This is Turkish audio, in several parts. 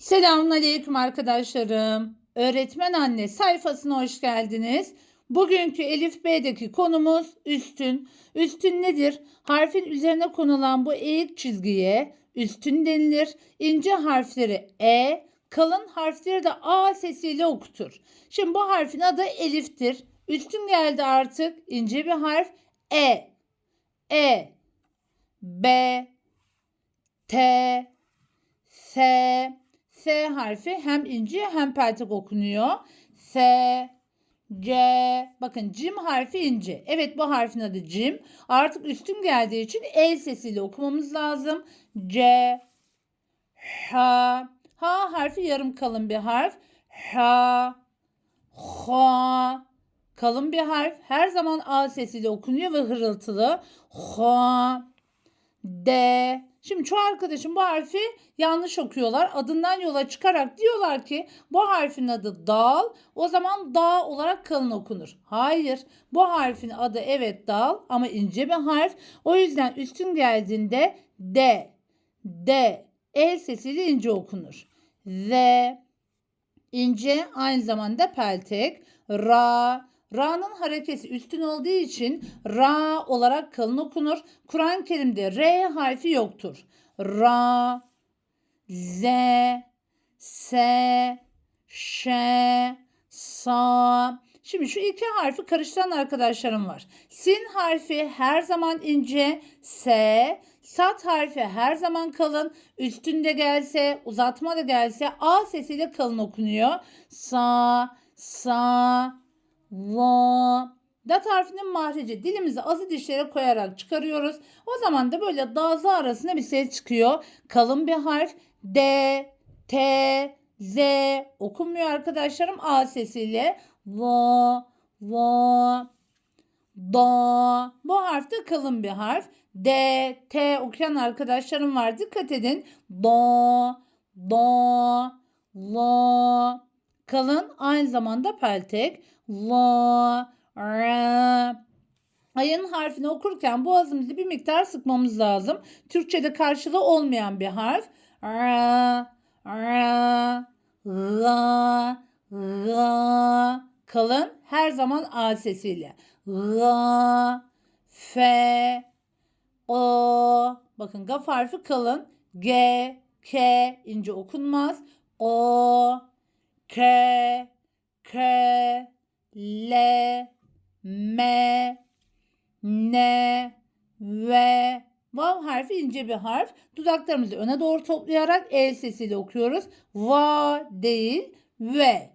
Selamünaleyküm arkadaşlarım. Öğretmen Anne sayfasına hoş geldiniz. Bugünkü Elif B'deki konumuz üstün. Üstün nedir? Harfin üzerine konulan bu eğik çizgiye üstün denilir. İnce harfleri E, kalın harfleri de A sesiyle okutur. Şimdi bu harfin adı Elif'tir. Üstün geldi artık. İnce bir harf E. E. B. T. S. S harfi hem ince hem peltek okunuyor. S, C. Bakın cim harfi ince. Evet bu harfin adı cim. Artık üstün geldiği için el sesiyle okumamız lazım. C, H. H harfi yarım kalın bir harf. H, H. Kalın bir harf. Her zaman A sesiyle okunuyor ve hırıltılı. H, D. Şimdi çoğu arkadaşım bu harfi yanlış okuyorlar. Adından yola çıkarak diyorlar ki bu harfin adı dal. O zaman dağ olarak kalın okunur. Hayır. Bu harfin adı evet dal ama ince bir harf. O yüzden üstün geldiğinde D. D. El sesiyle ince okunur. Z. ince aynı zamanda peltek. Ra. Ra'nın harekesi üstün olduğu için Ra olarak kalın okunur. Kur'an-ı Kerim'de R harfi yoktur. Ra, Z, S, Ş, Sa. Şimdi şu iki harfi karıştıran arkadaşlarım var. Sin harfi her zaman ince, S, Sat harfi her zaman kalın. Üstünde gelse, uzatma da gelse A sesiyle kalın okunuyor. Sa, sa, Va. Dat harfinin mahreci dilimizi azı dişlere koyarak çıkarıyoruz. O zaman da böyle dağızı arasında bir ses çıkıyor. Kalın bir harf D, T, Z okunmuyor arkadaşlarım A sesiyle. Va, va, da. Bu harf de kalın bir harf. D, T okuyan arkadaşlarım var. Dikkat edin. Da, da, la. Kalın aynı zamanda peltek. La, ra. Ayın harfini okurken boğazımızı bir miktar sıkmamız lazım. Türkçe'de karşılığı olmayan bir harf. Ra, ra, la, la. Kalın her zaman A sesiyle. La, fe, o. Bakın gaf harfi kalın. G, K ince okunmaz. O, K, K, L, M, N, V. Vav harfi ince bir harf. Dudaklarımızı öne doğru toplayarak el sesiyle okuyoruz. Va değil ve.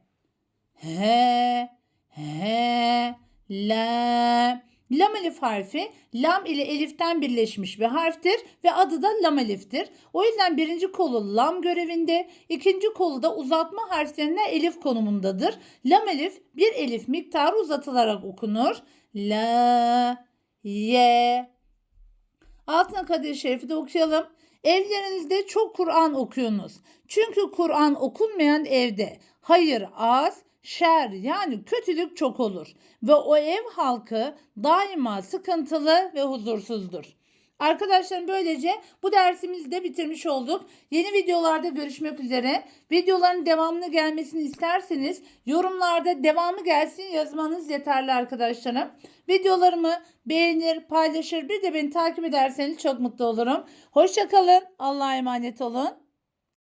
He, he, la. Lam elif harfi lam ile eliften birleşmiş bir harftir ve adı da lam eliftir. O yüzden birinci kolu lam görevinde, ikinci kolu da uzatma harflerine elif konumundadır. Lam elif bir elif miktarı uzatılarak okunur. La, ye. Altına kadir şerifi de okuyalım. Evlerinizde çok Kur'an okuyunuz. Çünkü Kur'an okunmayan evde hayır az, şer yani kötülük çok olur ve o ev halkı daima sıkıntılı ve huzursuzdur. Arkadaşlarım böylece bu dersimizi de bitirmiş olduk. Yeni videolarda görüşmek üzere. Videoların devamlı gelmesini isterseniz yorumlarda devamı gelsin yazmanız yeterli arkadaşlarım. Videolarımı beğenir, paylaşır bir de beni takip ederseniz çok mutlu olurum. Hoşçakalın. Allah'a emanet olun.